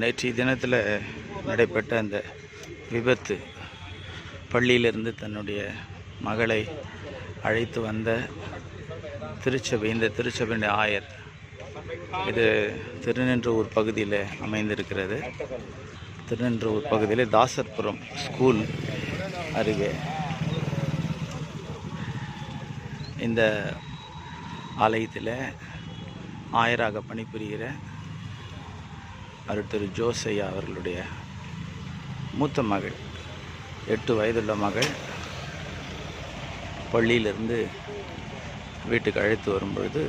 நேற்றைய தினத்தில் நடைபெற்ற அந்த விபத்து பள்ளியிலிருந்து தன்னுடைய மகளை அழைத்து வந்த திருச்சபை இந்த திருச்சபையின் ஆயர். இது திருநின்றவூர் பகுதியில் அமைந்திருக்கிறது. திருநின்றவூர் பகுதியில் தாசர்புரம் ஸ்கூல் அருகே. இந்த ஆலயத்தில் ஆயராக பணிபுரிகிற அருள் திரு ஜோசையா அவர்களுடைய மூத்த மகள் எட்டு வயதுள்ள மகள் பள்ளியிலிருந்து வீட்டுக்கு அழைத்து வரும்பொழுது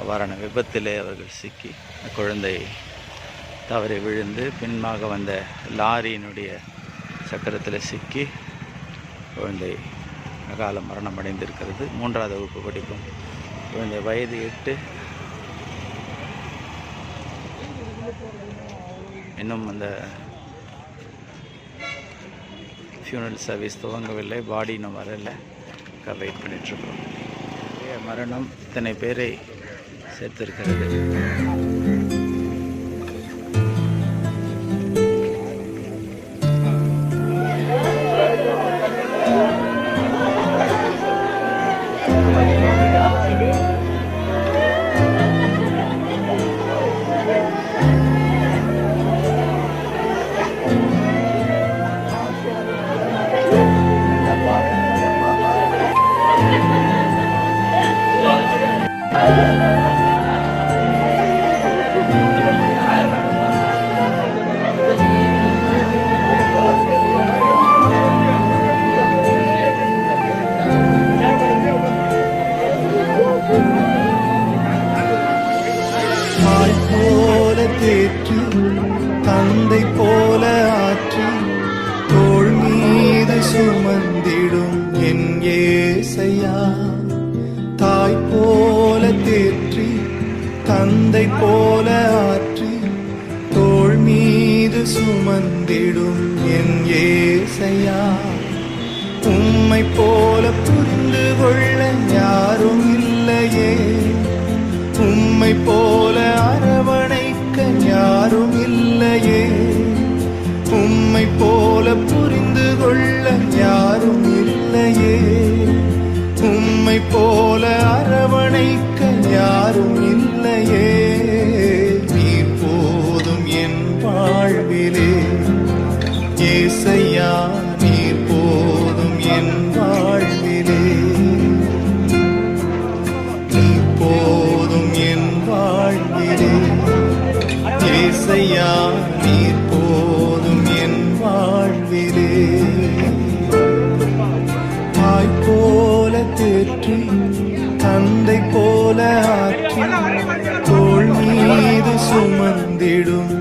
அவ்வாறான விபத்திலே அவர்கள் சிக்கி குழந்தை தவறி விழுந்து பின்பாக வந்த லாரியினுடைய சக்கரத்தில் சிக்கி குழந்தை அகால மரணம் அடைந்திருக்கிறது. மூன்றாவது வகுப்பு படிக்கும் குழந்தை வயது எட்டு இன்னும் அந்த ஃபியூனல் சர்வீஸ் துவங்கவில்லை. பாடி இன்னும் வரல. வெயிட் பண்ணிகிட்ருக்கோம் மரணம் இத்தனை பேரை சேர்த்திருக்கிறது. தேற்றி தந்தை போல ஆற்றி தோல் மீது சுமந்திடும் என் ஏசையா. தாய் போல தேற்றி தந்தை போல ஆற்றி தோல் மீது சுமந்திடும் என் ஏசையா. உம்மை போல ஏசையா நீர் போதும் என் வாழ்விலே. நீ போதும் என் வாழ்விலே. ஏசையா நீர் போதும் என் வாழ்விலே. தாய் போல தேற்றி தந்தை போல ஆற்றி தோல் மீது சுமந்திடும்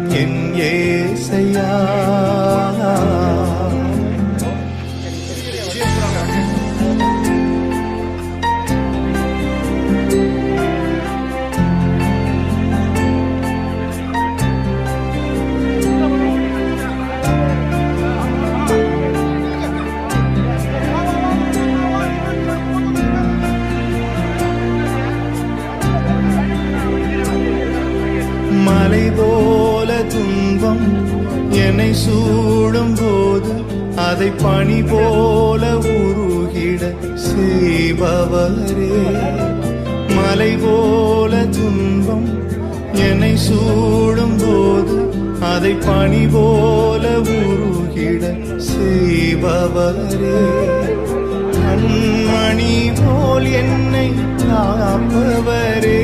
சூடும் போது அதை பணி போல உருகிட செய்பவரே. மலை போல துன்பம் என்னை சூடும் போது அதை பணி போல உருகிட செய்பவரே. கண்மணி போல் என்னை காப்பவரே.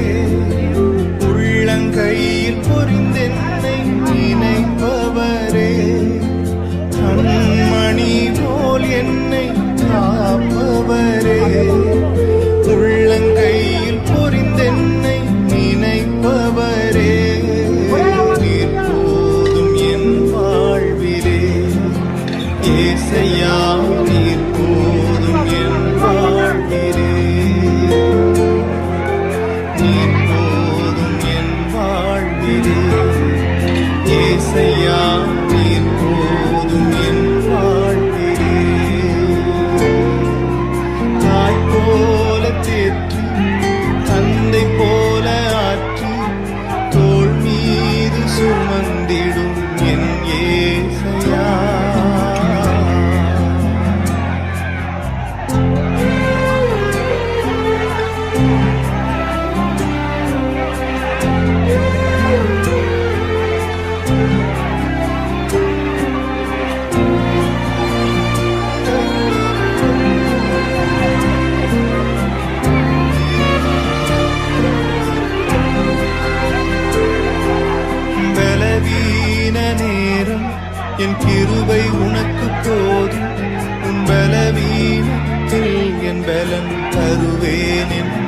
என் பலன் தருவேன்